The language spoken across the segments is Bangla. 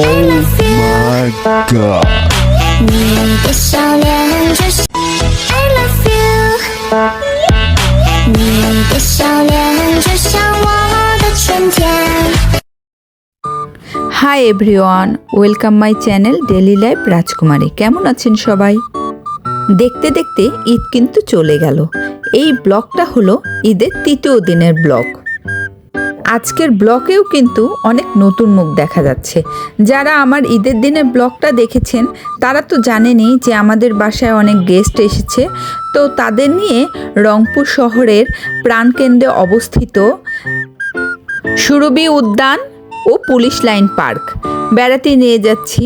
Oh my god. 你的笑脸就像 I love you，你的笑脸就像我的春天。 hi everyone welcome my channel daily life Rajkumari কেমন আছেন সবাই দেখতে দেখতে ঈদ কিন্তু চলে গেল এই ব্লগটা হলো ঈদের তৃতীয় দিনের ব্লগ আজকের ব্লকেও কিন্তু অনেক নতুন মুখ দেখা যাচ্ছে। যারা আমার ঈদের দিনের ব্লগটা দেখেছেন, তারা তো জানেনই যে আমাদের বাসায় অনেক গেস্ট এসেছে। তো তাদের নিয়ে রংপুর শহরের প্রাণকেন্দ্রে অবস্থিত সুরভি উদ্যান ও পুলিশ লাইন পার্ক। বেড়াতে নিয়ে যাচ্ছি।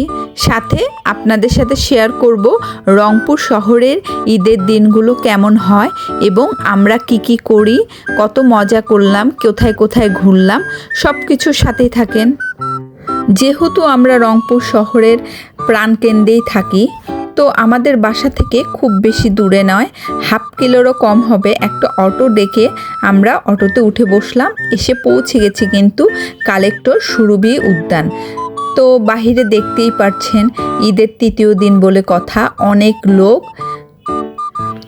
সাথে আপনাদের সাথে শেয়ার করব রংপুর শহরের ঈদের দিনগুলো কেমন হয় এবং আমরা কি কি করি, কত মজা করলাম, কোথায় কোথায় ঘুরলাম সব কিছুর সাথেই থাকেন। যেহেতু আমরা রংপুর শহরের প্রাণকেন্দ্রেই থাকি, তো আমাদের বাসা থেকে খুব বেশি দূরে নয়, হাফ কিলোরও কম হবে। একটা অটো ডেকে আমরা অটোতে উঠে বসলাম, এসে পৌঁছে গেছি কিন্তু কালেক্টর সুরভি উদ্যান। তো বাহিরে দেখতেই পারছেন ঈদের তৃতীয় দিন বলে কথা অনেক লোক।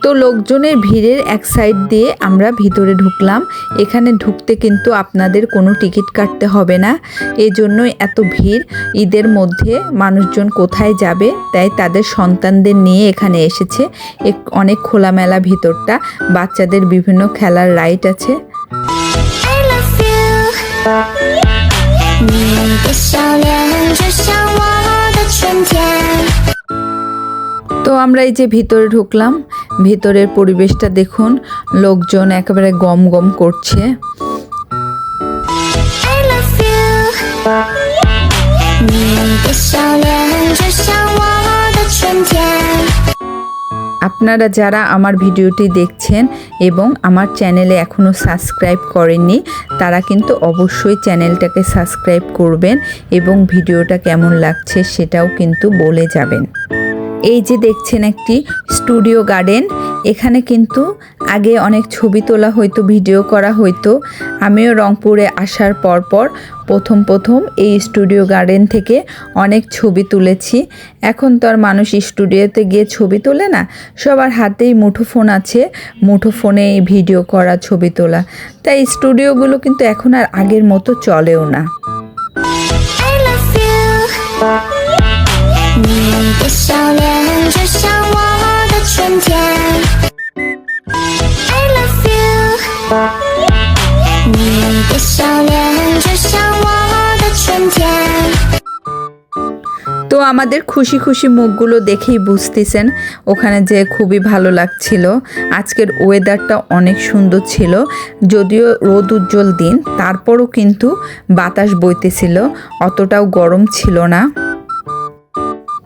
তো লোকজনের ভিড়ের এক সাইড দিয়ে আমরা ভিতরে ঢুকলাম। এখানে ঢুকতে কিন্তু আপনাদের কোনো টিকিট কাটতে হবে না। এজন্যই এত ভিড়। ঈদের মধ্যে মানুষজন কোথায় যাবে? তাই তাদের সন্তানদের নিয়ে এখানে এসেছে। এক- অনেক খোলামেলা ভিতরটা। বাচ্চাদের বিভিন্ন খেলার রাইড আছে। I love you，你的笑脸就像我的春天。 তো আমরা এই যে ভিতরে ঢুকলাম ভিতরের পরিবেশটা দেখুন লোকজন একেবারে গম গম করছে আপনারা যারা আমার ভিডিওটি দেখছেন এবং আমার চ্যানেলে এখনও সাবস্ক্রাইব করেননি, তারা কিন্তু অবশ্যই চ্যানেলটাকে সাবস্ক্রাইব করবেন এবং ভিডিওটা কেমন লাগছে সেটাও কিন্তু বলে যাবেন। এই যে দেখছেন একটি স্টুডিও গার্ডেন, এখানে কিন্তু আগে অনেক ছবি তোলা হয়তো ভিডিও করা হয়তো আমিও রংপুরে আসার পর পর প্রথম প্রথম এই স্টুডিও গার্ডেন থেকে অনেক ছবি তুলেছি। এখন তো আর মানুষ স্টুডিওতে গিয়ে ছবি তোলে না, সবার হাতেই মুঠোফোন আছে মুঠো ফোনে ভিডিও করা, ছবি তোলা। তাই স্টুডিওগুলো কিন্তু এখন আর আগের মতো চলেও না। আমাদের খুশি খুশি মুখগুলো দেখেই বুঝতেছেন ওখানে যে খুবই ভালো লাগছিল। আজকের ওয়েদারটা অনেক সুন্দর ছিল, যদিও রোদ উজ্জ্বল দিন, তারপরও কিন্তু বাতাস বইতেছিল, অতটাও গরম ছিল না।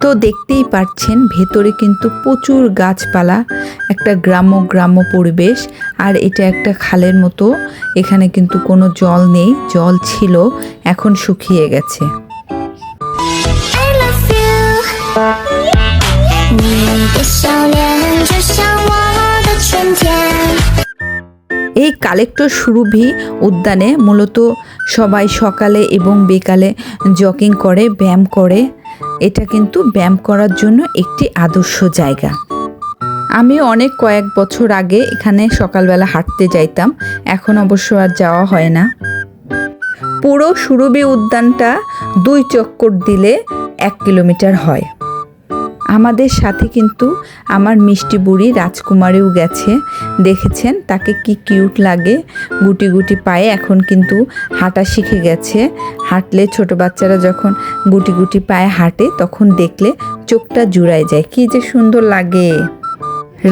তো দেখতেই পাচ্ছেন ভেতরে কিন্তু প্রচুর গাছপালা, একটা গ্রাম্য গ্রাম্য পরিবেশ, আর এটা একটা খালের মতো, এখানে কিন্তু কোনো জল নেই, জল ছিল, এখন শুকিয়ে গেছে। 的笑脸就像我的春天。 এই কালেক্টর সুরভি উদ্যানে মূলত সবাই সকালে এবং বিকালে জগিং করে ব্যায়াম করে এটা কিন্তু ব্যায়াম করার জন্য একটি আদর্শ জায়গা আমি অনেক কয়েক বছর আগে এখানে সকালবেলা হাঁটতে যাইতাম এখন অবশ্য আর যাওয়া হয় না পুরো সুরভি উদ্যানটা দুই চক্কর দিলে এক কিলোমিটার হয় আমাদের সাথে কিন্তু আমার মিষ্টি বুড়ি রাজকুমারীও গেছে। দেখেছেন তাকে কি কিউট লাগে। গুটি গুটি পায়ে এখন কিন্তু হাঁটা শিখে গেছে। হাঁটলে ছোট বাচ্চারা যখন গুটি গুটি পায়ে হাঁটে, তখন দেখলে চোখটা জুড়ায় যায়। কি যে সুন্দর লাগে।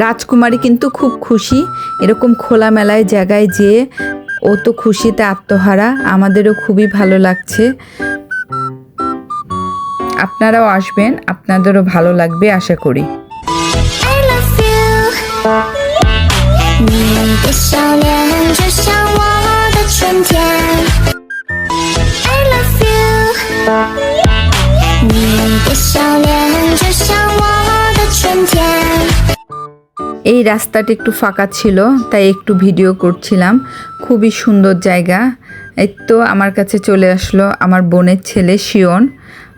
রাজকুমারী কিন্তু খুব খুশি। এরকম খোলামেলায় জায়গায় যেয়ে ও তো খুশিতে আত্মহারা। আমাদেরও খুবই ভালো লাগছে। আপনারাও আসবেন আপনাদেরও ভালো লাগবে আশা করি। এই রাস্তাটি একটু ফাঁকা ছিল তাই একটু ভিডিও করছিলাম। খুবই সুন্দর জায়গা। এই তো আমার কাছে চলে আসলো আমার বোনের ছেলে শিওন।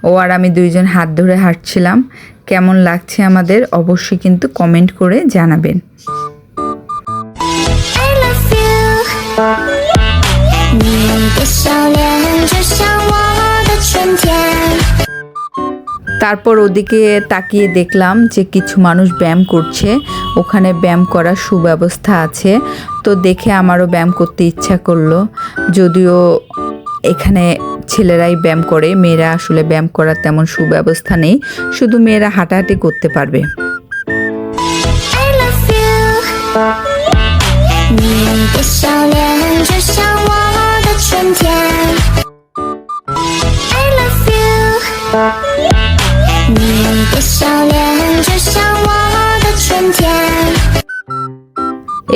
ও আর আমি দুইজন হাত ধরে হাঁটছিলাম। কেমন লাগছে আমাদের অবশ্যই কিন্তু কমেন্ট করে জানাবেন। তারপর ওদিকে তাকিয়ে দেখলাম যে কিছু মানুষ ব্যায়াম করছে। ওখানে ব্যায়াম করার সুব্যবস্থা আছে। তো দেখে আমারও ব্যায়াম করতে ইচ্ছা করল। যদিও এখানে ছেলেরাই ব্যায়াম করে, মেয়েরা আসলে ব্যায়াম করার তেমন সুব্যবস্থা নেই, শুধু মেয়েরা হাঁটাহাঁটি করতে পারবে।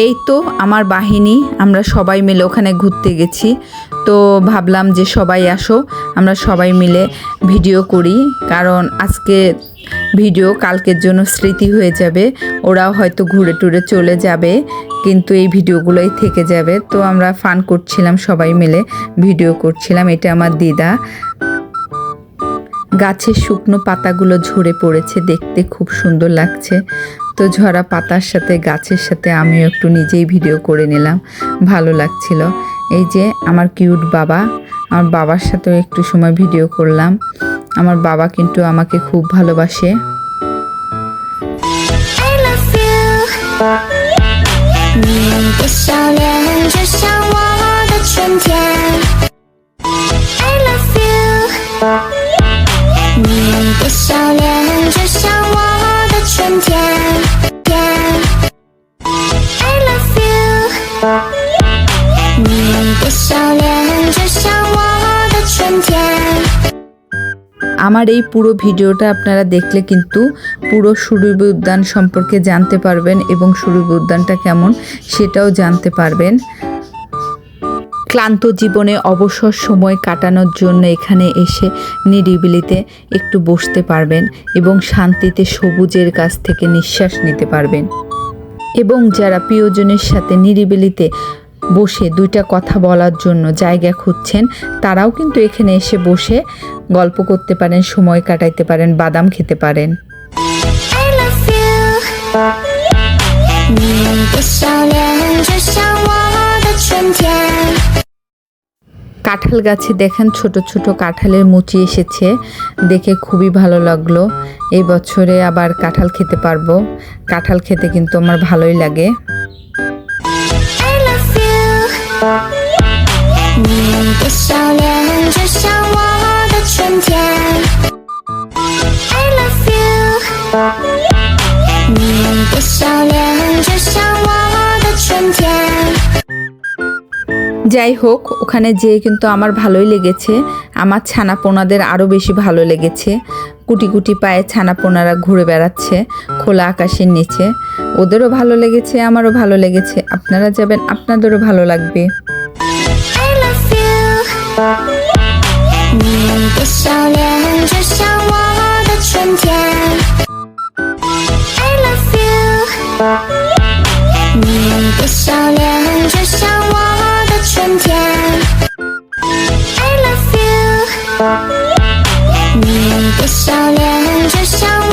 এই তো আমার বাহিনী, আমরা সবাই মিলে ওখানে ঘুরতে গেছি। তো ভাবলাম যে সবাই আসো, আমরা সবাই মিলে ভিডিও করি, কারণ আজকে ভিডিও কালকের জন্য স্মৃতি হয়ে যাবে, ওরাও হয়তো ঘুরে টুরে চলে যাবে, কিন্তু এই ভিডিওগুলোই থেকে যাবে। তো আমরা ফান করছিলাম সবাই মিলে, ভিডিও করছিলাম, এটা আমার দিদা। গাছের শুকনো পাতাগুলো ঝরে পড়েছে, দেখতে খুব সুন্দর লাগছে। তো ঝরা পাতার সাথে, গাছের সাথে আমিও একটু নিজেই ভিডিও করে নিলাম, ভালো লাগছিল। এই যে আমার কিউট বাবা আমার বাবার সাথেও একটু সময় ভিডিও করলাম। আমার বাবা কিন্তু আমাকে খুব ভালোবাসে। I love you。আমার এই পুরো ভিডিওটা আপনারা দেখলে কিন্তু পুরো সুরভি উদ্যান সম্পর্কে জানতে পারবেন এবং সুরভি উদ্যানটা কেমন সেটাও জানতে পারবেন। ক্লান্ত জীবনে অবসর সময় কাটানোর জন্য এখানে এসে নিরিবিলিতে একটু বসতে পারবেন এবং শান্তিতে সবুজের কাছ থেকে নিঃশ্বাস নিতে পারবেন। এবং যারা প্রিয়জনের সাথে নিরিবিলিতে বসে দুইটা কথা বলার জন্য জায়গা খুঁজছেন, তারাও কিন্তু এখানে এসে বসে গল্প করতে পারেন সময় কাটাইতে পারেন বাদাম খেতে পারেন I love you。你的笑脸就像我的春天。 কাঁঠাল গাছে দেখেন ছোট ছোট কাঁঠালের মুচি এসেছে দেখে খুবই ভালো লাগলো এই বছরে আবার কাঁঠাল খেতে পারবো কাঁঠাল খেতে কিন্তু আমার ভালোই লাগে I love you。你的笑脸就像我的春 天。I love you。你的笑脸就像我的春天。 যাই হোক ওখানে যেয়ে কিন্তু আমার ভালোই লেগেছে আমার ছানাপোনাদের আরও বেশি ভালো লেগেছে কুটি কুটি পায়ে ছানাপোনারা ঘুরে বেড়াচ্ছে খোলা আকাশের নিচে ওদেরও ভালো লেগেছে আমারও ভালো লেগেছে আপনারা যাবেন আপনাদেরও ভালো লাগবে 笑脸就像我的春天。I love you。你的笑脸就像我的春天。I love you。你的笑脸就像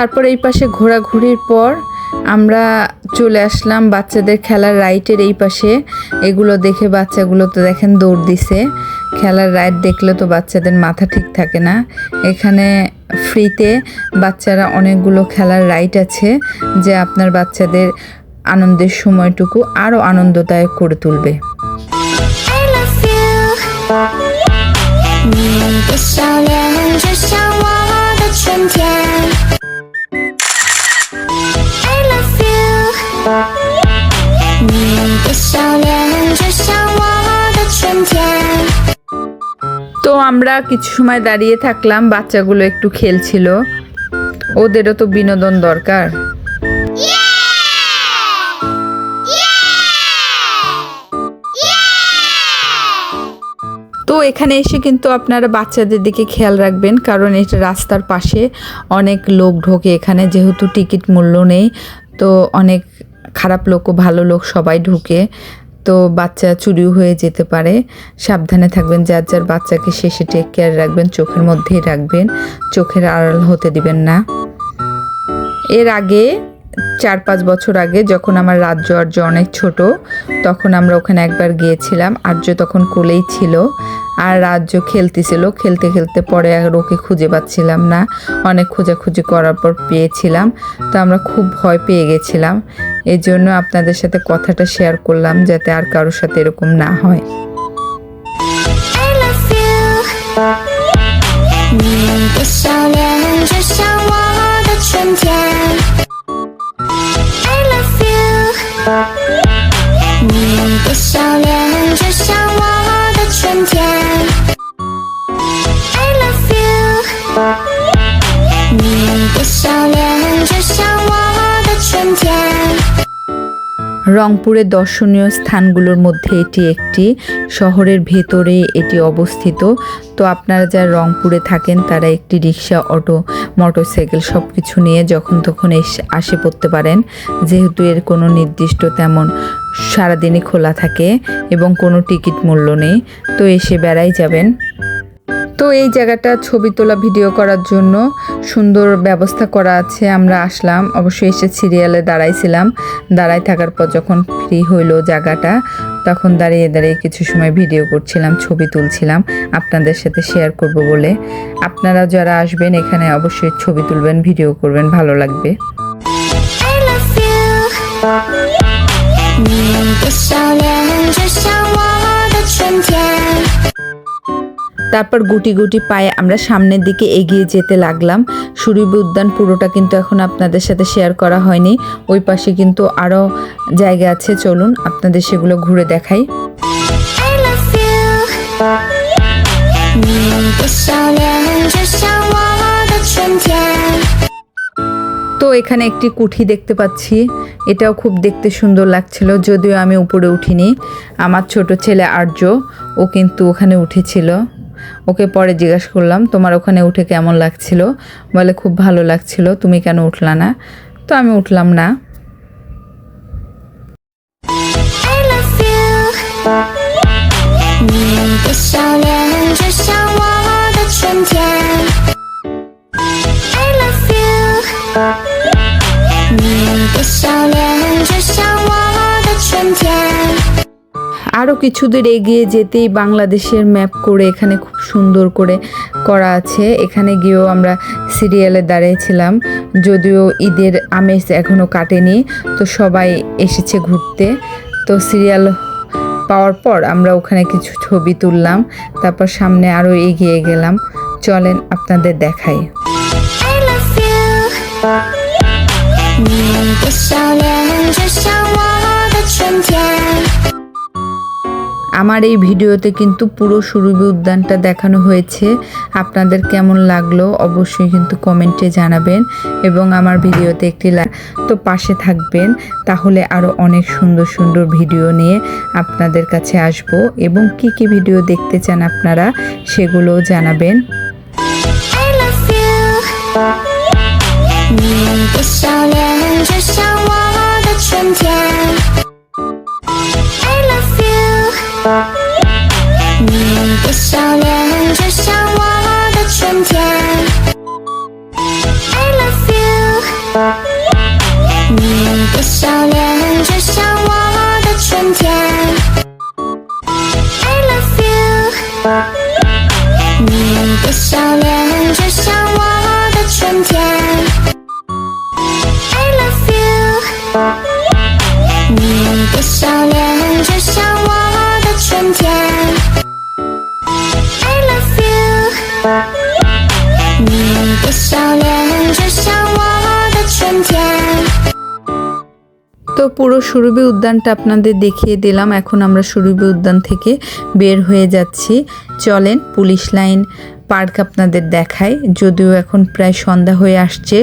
তারপর এই পাশে ঘোরাঘুরির পর আমরা চলে আসলাম বাচ্চাদের খেলার রাইডের এই পাশে। এগুলো দেখে বাচ্চাগুলো তো দেখেন দৌড় দিছে। খেলার রাইড দেখলে তো বাচ্চাদের মাথা ঠিক থাকে না। এখানে ফ্রিতে বাচ্চারা অনেকগুলো খেলার রাইড আছে যে আপনার বাচ্চাদের আনন্দের সময়টুকু আরও আনন্দদায়ক করে তুলবে। 笑脸就像我的春天。 তো আমরা কিছু সময় দাঁড়িয়ে থাকলাম বাচ্চাগুলো একটু খেলছিল ওদেরও তো বিনোদন দরকার তো এখানে এসে কিন্তু আপনারা বাচ্চাদের দিকে খেয়াল রাখবেন কারণ এটা রাস্তার পাশে অনেক লোক ঢোকে এখানে যেহেতু টিকিট মূল্য নেই তো অনেক খারাপ লোক ও ভালো লোক সবাই ঢুকে, তো বাচ্চা চুরিও হয়ে যেতে পারে। সাবধানে থাকবেন, যার যার বাচ্চাকে শেষে টেক কেয়ার রাখবেন, চোখের মধ্যেই রাখবেন, চোখের আড়াল হতে দিবেন না। এর আগে, চার পাঁচ বছর আগে যখন আমার রাজ্য আর্য অনেক ছোট, তখন আমরা ওখানে একবার গিয়েছিলাম। আর্য তখন কোলেই ছিল আর রাজ্য খেলতেছিল। খেলতে খেলতে পরে আর ওকে খুঁজে পাচ্ছিলাম না। অনেক খোঁজাখুঁজি করার পর পেয়েছিলাম। তো আমরা খুব ভয় পেয়ে গেছিলাম। এই জন্য আপনাদের সাথে কথাটা শেয়ার করলাম যাতে আর কারোর সাথে এরকম না হয় I love you，你的笑脸就像 রংপুরের দর্শনীয় স্থানগুলোর মধ্যে এটি একটি। শহরের ভেতরে এটি অবস্থিত। তো আপনারা যারা রংপুরে থাকেন, তারা একটি রিক্সা, অটো, মোটরসাইকেল সব কিছু নিয়ে যখন তখন এসে, আসে পড়তে পারেন। যেহেতু এর কোনো নির্দিষ্ট তেমন সারাদিনই খোলা থাকে এবং কোনো টিকিট মূল্য নেই। তো এসে বেড়াই যাবেন। তো এই জায়গাটা ছবি তোলা ভিডিও করার জন্য সুন্দর ব্যবস্থা করা আছে আমরা আসলাম অবশ্যই এসে সিরিয়ালে দাঁড়াইছিলাম দাঁড়াই থাকার পর যখন ফ্রি হইলো জায়গাটা তখন দাঁড়িয়ে দাঁড়িয়ে কিছু সময় ভিডিও করছিলাম ছবি তুলছিলাম আপনাদের সাথে শেয়ার করব বলে আপনারা যারা আসবেন এখানে অবশ্যই ছবি তুলবেন ভিডিও করবেন ভালো লাগবে I love you，你的笑脸就像我的春天。 তারপর গুটি গুটি পায়ে আমরা সামনের দিকে এগিয়ে যেতে লাগলাম। সুরিব উদ্যান পুরোটা কিন্তু এখন আপনাদের সাথে শেয়ার করা হয়নি। ওই পাশে কিন্তু আরও জায়গা আছে। চলুন আপনাদের সেগুলো ঘুরে দেখাই। তো এখানে একটি কুঠি দেখতে পাচ্ছি। এটাও খুব দেখতে সুন্দর লাগছিল যদিও আমি উপরে উঠিনি। আমার ছোট ছেলে আর্য ও কিন্তু ওখানে উঠেছিল। ওকে পরে জিজ্ঞাসা করলাম তোমার ওখানে উঠে কেমন লাগছিল? বলে খুব ভালো লাগছিল তুমি কেন উঠলা না? তো আমি উঠলাম না। I love you，কিছু দূর এগিয়ে যেতেই বাংলাদেশের ম্যাপ করে এখানে খুব সুন্দর করে করা আছে এখানে গিয়েও আমরা সিরিয়ালে দাঁড়িয়েছিলাম যদিও ঈদের আমেজ এখনও কাটেনি তো সবাই এসেছে ঘুরতে তো সিরিয়াল পাওয়ার পর আমরা ওখানে কিছু ছবি তুললাম তারপর সামনে আরও এগিয়ে গেলাম চলেন আপনাদের দেখাই I love you，你的笑脸就像我的春天。 আমার এই ভিডিওতে কিন্তু পুরো সুরভি উদ্যানটা দেখানো হয়েছে। আপনাদের কেমন লাগল অবশ্যই কিন্তু কমেন্টে জানাবেন এবং আমার ভিডিওতে একটি তো পাশে থাকবেন, তাহলে আরও অনেক সুন্দর সুন্দর ভিডিও নিয়ে আপনাদের কাছে আসব। এবং কি কি ভিডিও দেখতে চান আপনারা সেগুলোও জানাবেন। 你的笑脸就像我的春天。I love you，你的笑脸就像我的春天。 তো পুরো সুরভি উদ্যানটা আপনাদের দেখিয়ে দিলাম এখন আমরা সুরভি উদ্যান থেকে বের হয়ে যাচ্ছি চলেন পুলিশ লাইন পার্ক আপনাদের দেখাই যদিও এখন প্রায় সন্ধ্যা হয়ে আসছে,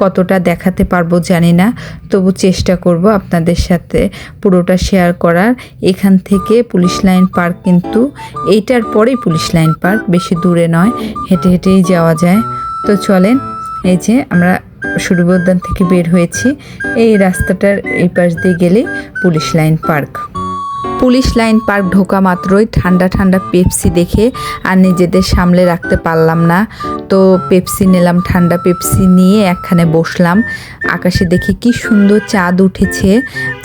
কতটা দেখাতে পারব জানি না। তবু চেষ্টা করব আপনাদের সাথে পুরোটা শেয়ার করার। এখান থেকে পুলিশ লাইন পার্ক কিন্তু এইটার পরেই পুলিশ লাইন পার্ক, বেশি দূরে নয়, হেঁটে হেঁটেই যাওয়া যায়। তো চলেন, এই যে আমরা সূর্য থেকে বের হয়েছি। এই রাস্তাটার এই পাশ দিয়ে গেলে police line park. Police line park ঢোকা মাত্রই ঠান্ডা ঠান্ডা পেপসি দেখে আর নিজেদের সামলে রাখতে পারলাম না। তো পেপসি নিলাম, ঠান্ডা পেপসি নিয়ে একখানে বসলাম। আকাশে দেখে কি সুন্দর চাঁদ উঠেছে,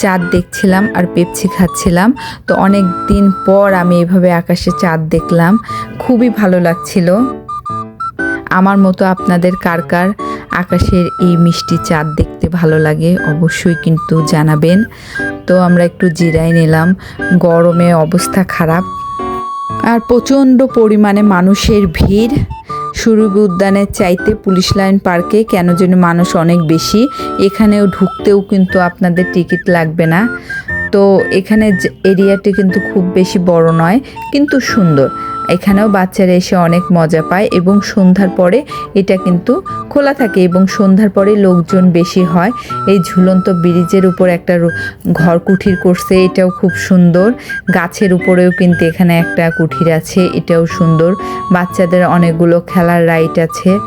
চাঁদ দেখছিলাম আর পেপসি খাচ্ছিলাম। তো অনেক দিন পর আমি এভাবে আকাশে চাঁদ দেখলাম। খুবই ভালো লাগছিল। আমার মতো আপনাদের কার কার আকাশের এই মিষ্টি চাঁদ দেখতে ভালো লাগে, অবশ্যই কিন্তু জানাবেন। তো আমরা একটু জিরাই নিলাম, গরমে অবস্থা খারাপ। আর প্রচণ্ড পরিমাণে মানুষের ভিড়। সুরুগ উদ্যানের চাইতে পুলিশ লাইন পার্কে কেন যেন মানুষ অনেক বেশি, এখানেও ঢুকতেও কিন্তু আপনাদের টিকিট লাগবে না। তো এখানে এরিয়াটি কিন্তু খুব বেশি বড় নয়, কিন্তু সুন্দর। এখানেও বাচ্চারা এসে অনেক মজা পায় এবং সন্ধ্যার পরে এটা কিন্তু খোলা থাকে এবং সন্ধ্যার পরে লোকজন বেশি হয়। এই ঝুলন্ত ব্রিজের উপর একটা ঘর কুঠির করছে, এটাও খুব সুন্দর। গাছের উপরেও কিন্তু এখানে একটা কুঠির আছে, এটাও সুন্দর। বাচ্চাদের অনেকগুলো খেলার রাইট আছে।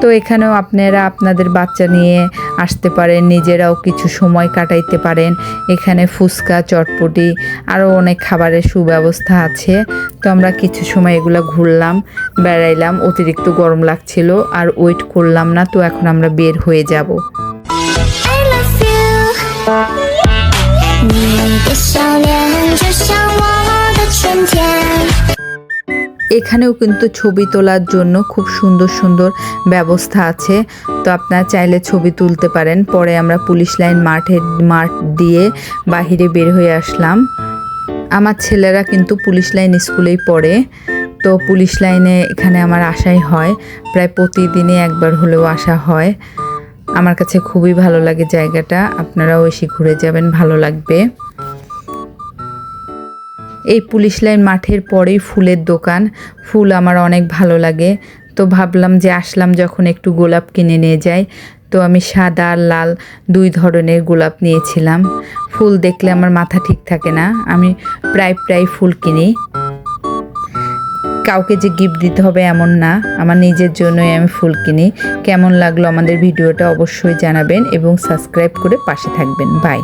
তো এখানেও আপনারা আপনাদের বাচ্চা নিয়ে আসতে পারেন, নিজেরাও কিছু সময় কাটাইতে পারেন। এখানে ফুচকা, চটপটি, আরও অনেক খাবারের সুব্যবস্থা আছে। তো আমরা কিছু সময় সময় এগুলো ঘুরলাম বেড়াইলাম অতিরিক্ত গরম লাগছিল আর ওয়েট করলাম না তো এখন আমরা বের হয়ে যাব। এখানেও কিন্তু ছবি তোলার জন্য খুব সুন্দর সুন্দর ব্যবস্থা আছে তো আপনারা চাইলে ছবি তুলতে পারেন। পরে আমরা পুলিশ লাইন মাঠে মাঠ দিয়ে বাহিরে বের হয়ে আসলাম। আমার ছেলেরা কিন্তু পুলিশ লাইন স্কুলেই পড়ে তো পুলিশ লাইনে এখানে আমার আসাই হয়। প্রায় প্রতিদিনই একবার হলেও আসা হয়। আমার কাছে খুবই ভালো লাগে জায়গাটা। আপনারাও এসে ঘুরে যাবেন, ভালো লাগবে। এই পুলিশ লাইন মাঠের পরেই ফুলের দোকান। ফুল আমার অনেক ভালো লাগে। তো ভাবলাম যে আসলাম যখন একটু গোলাপ কিনে নিয়ে যাই। তো আমি সাদা আর লাল দুই ধরনের গোলাপ নিয়েছিলাম। ফুল দেখলে আমার মাথা ঠিক থাকে না। আমি প্রায় প্রায় ফুল কিনি। কাউকে যে গিফট দিতে হবে এমন না। আমার নিজের জন্যই আমি ফুল কিনি। কেমন লাগল আমাদের ভিডিওটা অবশ্যই জানাবেন এবং সাবস্ক্রাইব করে পাশে থাকবেন। বাই